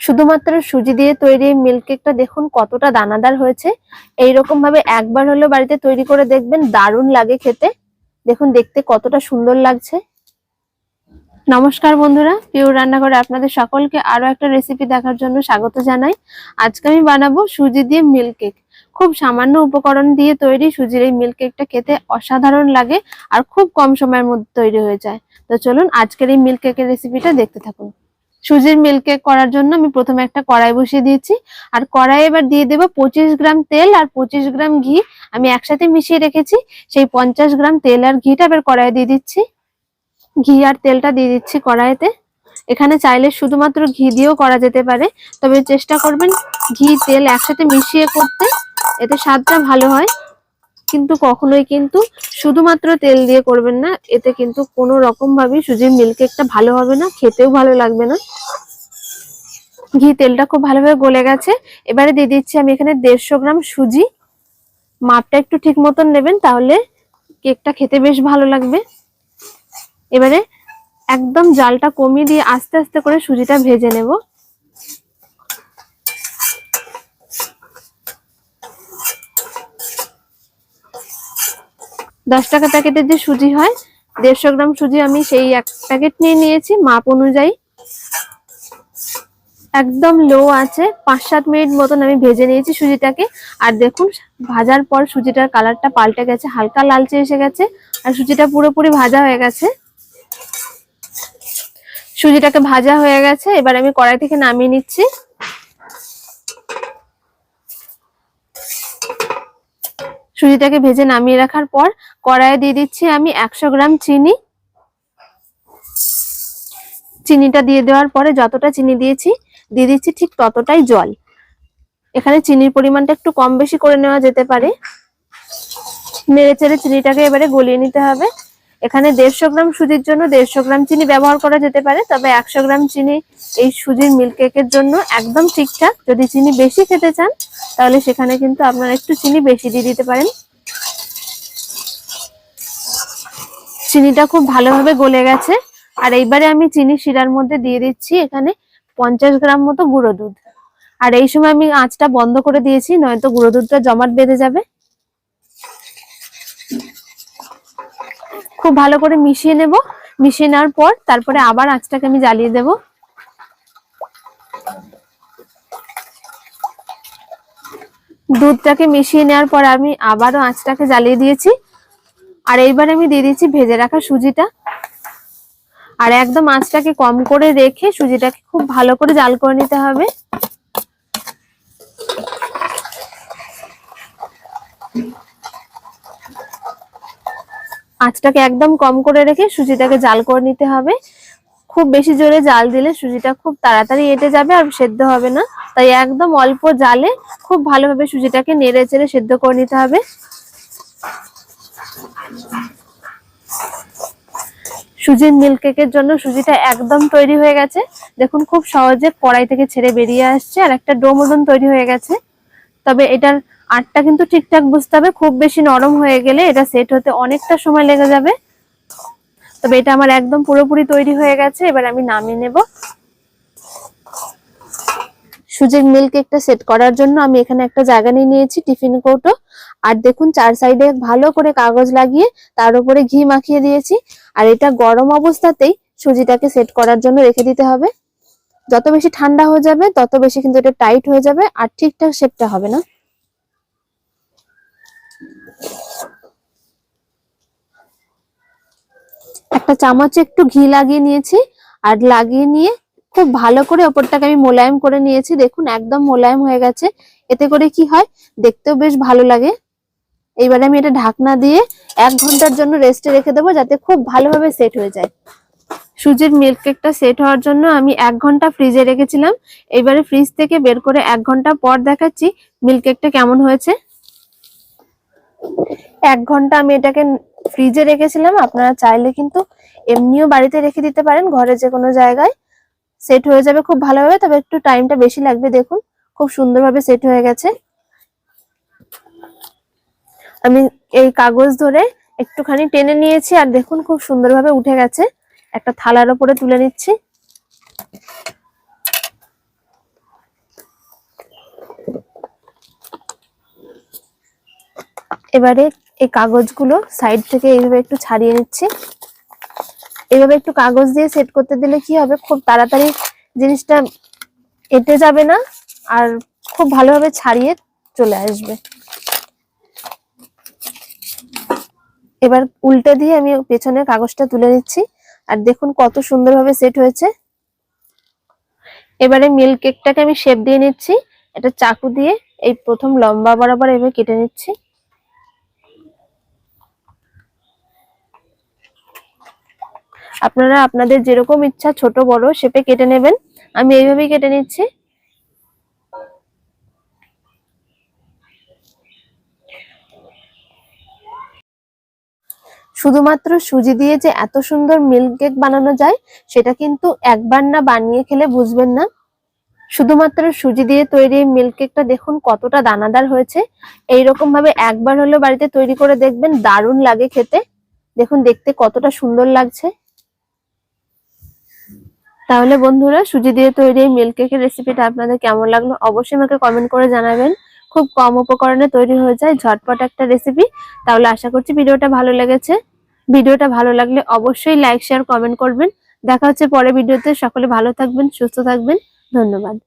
শুধুমাত্র সুজি দিয়ে তৈরি মিল্ক কেকটা দেখুন কতটা দানাদার হয়েছে। এইরকম ভাবে একবার হলেও বাড়িতে তৈরি করে দেখবেন, দারুণ লাগে খেতে। দেখুন দেখতে কতটা সুন্দর লাগছে। নমস্কার বন্ধুরা পিওর রান্নাঘরে আপনাদের সকলকে আরও একটা রেসিপি দেখার জন্য স্বাগত জানাই। আজকে আমি বানাবো সুজি দিয়ে মিল্ক কেক খুব সামান্য উপকরণ দিয়ে তৈরি সুজির এই মিল্ক কেকটা খেতে অসাধারণ লাগে আর খুব কম সময়ের মধ্যে তৈরি হয়ে যায়। তো চলুন আজকের এই মিল্ক কেকের রেসিপিটা দেখতে থাকুন। সুজির মিল্ক কেক করার জন্য আমি প্রথমে একটা কড়াই বসিয়ে দিয়েছি। আর কড়াই এবার দিয়ে দেবো পঁচিশ গ্রাম তেল আর পঁচিশ গ্রাম ঘি। আমি একসাথে মিশিয়ে রেখেছি। সেই পঞ্চাশ গ্রাম তেল আর ঘিটা এবার কড়াইয়ে দিয়ে দিচ্ছি। ঘি আর তেলটা দিয়ে দিচ্ছি কড়াইতে। এখানে চাইলে শুধুমাত্র ঘি দিয়েও করা যেতে পারে। তবে চেষ্টা করবেন ঘি তেল একসাথে মিশিয়ে করতে। এতে স্বাদটা ভালো হয়। কিন্তু কখনোই কিন্তু শুধুমাত্র তেল দিয়ে করবেন না, এতে কিন্তু কোনো রকম ভাবে সুজির মিল্ক কেকটা ভালো হবে না, খেতেও ভালো লাগবে না। ঘি তেলটা খুব ভালোভাবে গলে গেছে। এবারে দিয়ে দিচ্ছি আমি এখানে দেড়শো গ্রাম সুজি। মাপটা একটু ঠিক মতন নেবেন, তাহলে কেকটা খেতে বেশ ভালো লাগবে। এবারে একদম জালটা কমিয়ে দিয়ে আস্তে আস্তে করে সুজিটা ভেজে নেব। দশ টাকা প্যাকেটের যে সুজি হয়, দেড়শো গ্রাম সুজি আমি সেই এক প্যাকেট নিয়ে নিয়েছি, মাপ অনুযায়ী। একদম লো আছে, পাঁচ সাত মিনিট মতন আমি ভেজে নিয়েছি সুজিটাকে। আর দেখুন, ভাজার পর সুজিটার কালারটা পাল্টে গেছে, হালকা লালচে এসে গেছে, আর সুজিটা পুরোপুরি ভাজা হয়ে গেছে। সুজিটাকে ভাজা হয়ে গেছে, এবার আমি কড়াই থেকে নামিয়ে নিচ্ছি। সুজিটাকে ভেজে নামিয়ে রাখার পর কড়াইয়ে দিয়ে দিচ্ছি আমি একশো গ্রাম চিনি। চিনিটা দিয়ে দেওয়ার পরে যতটা চিনি দিয়েছি, দিয়ে দিচ্ছি ঠিক ততটাই জল। এখানে চিনির পরিমাণটা একটু কম বেশি করে নেওয়া যেতে পারে। নেড়ে চেড়ে চিনিটাকে এবারে গলিয়ে নিতে হবে। এখানে দেড়শো গ্রাম সুজির জন্য দেড়শো গ্রাম চিনি ব্যবহার করা যেতে পারে, তবে একশো গ্রাম চিনি এই সুজির মিল্ক কেকের জন্য একদম ঠিকঠাক। যদি চিনি বেশি খেতে চান, তাহলে সেখানে কিন্তু আপনারা একটু চিনি বেশি দিয়ে দিতে পারেন। চিনিটা খুব ভালোভাবে গলে গেছে। আর এইবারে আমি চিনি শিরার মধ্যে দিয়ে দিচ্ছি এখানে পঞ্চাশ গ্রাম মতো গুঁড়ো দুধ। আর এই সময় আমি আঁচটা বন্ধ করে দিয়েছি, নয়তো গুঁড়ো দুধটা জমাট বেঁধে যাবে। খুব ভালো করে মিশিয়ে নেব। মিশিয়ে নেওয়ার পর তারপরে আবার আঁচটাকে আমি জ্বালিয়ে দেব। দুধটাকে মিশিয়ে নেওয়ার পর আমি আবারও আঁচটাকে জ্বালিয়ে দিয়েছি। আর এইবার আমি দিয়ে দিচ্ছি ভেজে রাখা সুজিটা। আর একদম আঁচটাকে কম করে রেখে সুজিটাকে খুব ভালো করে জাল করে নিতে হবে। আঁচটাকে একদম কম করে রেখে সুজিটাকে জাল করে নিতে হবে। খুব বেশি জোরে জাল দিলে সুজিটা খুব তাড়াতাড়ি এঁটে যাবে আর সেদ্ধ হবে না। তাই একদম অল্প জালে খুব ভালোভাবে সুজিটাকে নেড়ে চেড়ে সেদ্ধ করে নিতে হবে। সুজির মিল্ক কেকের জন্য সুজিটা একদম তৈরি হয়ে গেছে। দেখুন, খুব সহজে কড়াই থেকে ছেড়ে বেরিয়ে আসছে আর একটা ডো মতন তৈরি হয়ে গেছে। তবে এটার আটটা কিন্তু ঠিকঠাক বুঝতে হবে। খুব বেশি নরম হয়ে গেলে এটা সেট হতে অনেকটা সময় লেগে যাবে। তবে এটা আমার একদম পুরোপুরি তৈরি হয়ে গেছে, এবার আমি নামিয়ে নেব। সুজির মিল্ক কেকটা সেট করার জন্য আমি এখানে একটা জায়গা নিয়ে নিয়েছি টিফিন কৌটো। আর দেখুন, চার সাইডে ভালো করে কাগজ লাগিয়ে তার উপরে ঘি মাখিয়ে দিয়েছি। আর এটা গরম অবস্থাতেই সুজিটাকে সেট করার জন্য রেখে দিতে হবে। যত বেশি ঠান্ডা হয়ে যাবে, তত বেশি কিন্তু এটা টাইট হয়ে যাবে, আর ঠিকঠাক শেপটা হবে না। একটা চামচে একটু ঘি লাগিয়ে নিয়েছি, আর লাগিয়ে নিয়ে খুব ভালো করে ওপরটাকে আমি মোলায়েম করে নিয়েছি। দেখুন, একদম মোলায়েম হয়ে গেছে। এতে করে কি হয়? দেখতেও বেশ ভালো লাগে। এইবারে আমি এটা ঢাকনা দিয়ে এক ঘণ্টার জন্য রেস্টে রেখে দেবো, যাতে খুব ভালোভাবে সেট হয়ে যায়। সুজির মিল্ক কেকটা সেট হওয়ার জন্য আমি এক ঘণ্টা ফ্রিজে রেখেছিলাম। এবারে ফ্রিজ থেকে বের করে এক ঘণ্টা পর দেখাচ্ছি মিল্ক কেকটা কেমন হয়েছে। এক ঘণ্টা আমি এটাকে ফ্রিজে রেখেছিলাম। আপনারা চাইলে কিন্তু এমনিও বাড়িতে রেখে দিতে পারেন, ঘরে যে কোনো জায়গায়। সেট হয়ে যাবে খুব ভালোভাবে, তবে একটু টাইমটা বেশি লাগবে, দেখুন। খুব সুন্দরভাবে সেট হয়ে গেছে। আমি এই কাগজ ধরে একটুখানি টেনে নিয়েছি, আর দেখুন খুব সুন্দরভাবে উঠে গেছে। একটা থালার ওপরে তুলে নিচ্ছি। এবারে এই কাগজগুলো সাইড থেকে এইভাবে একটু ছাড়িয়ে নিচ্ছি। এভাবে একটু কাগজ দিয়ে সেট করতে দিলে কি হবে? খুব তাড়াতাড়ি জিনিসটা এটে যাবে না আর খুব ভালোভাবে ছাড়িয়ে চলে আসবে। এবার উল্টে দিয়ে আমি পেছনের কাগজটা তুলে নিচ্ছি। আর দেখুন কত সুন্দরভাবে সেট হয়েছে। এবারে মিল কেকটাকে আমি শেপ দিয়ে নিচ্ছি। এটা চাকু দিয়ে এই প্রথম লম্বা বরাবর এভাবে কেটে নিচ্ছি। আপনারা আপনাদের যেরকম ইচ্ছা ছোট বড় শেপে কেটে নেবেন। আমি এইভাবেই কেটে নিচ্ছি। শুধুমাত্র সুজি দিয়ে যে এত সুন্দর মিল্ক কেক বানানো যায়, সেটা কিন্তু একবার না বানিয়ে খেলে বুঝবেন না। শুধুমাত্র সুজি দিয়ে তৈরি মিল্ক কেকটা দেখুন কতটা দানাদার হয়েছে। এইরকম ভাবে একবার হলেও বাড়িতে তৈরি করে দেখবেন, দারুণ লাগে খেতে। দেখুন, দেখতে কতটা সুন্দর লাগছে। তাহলে বন্ধুরা, সুজি দিয়ে তৈরি এই মিল্ক কেকের রেসিপিটা আপনাদের কেমন লাগল অবশ্যই আমাকে কমেন্ট করে জানাবেন। খুব কম উপকরণে তৈরি হয়ে যায়, ঝটপট একটা রেসিপি তাহলে আশা করছি ভিডিওটা ভালো লেগেছে। ভিডিওটা ভালো লাগলে অবশ্যই লাইক শেয়ার কমেন্ট করবেন। দেখা হচ্ছে পরে ভিডিওতে। সকলে ভালো থাকবেন, সুস্থ থাকবেন। ধন্যবাদ।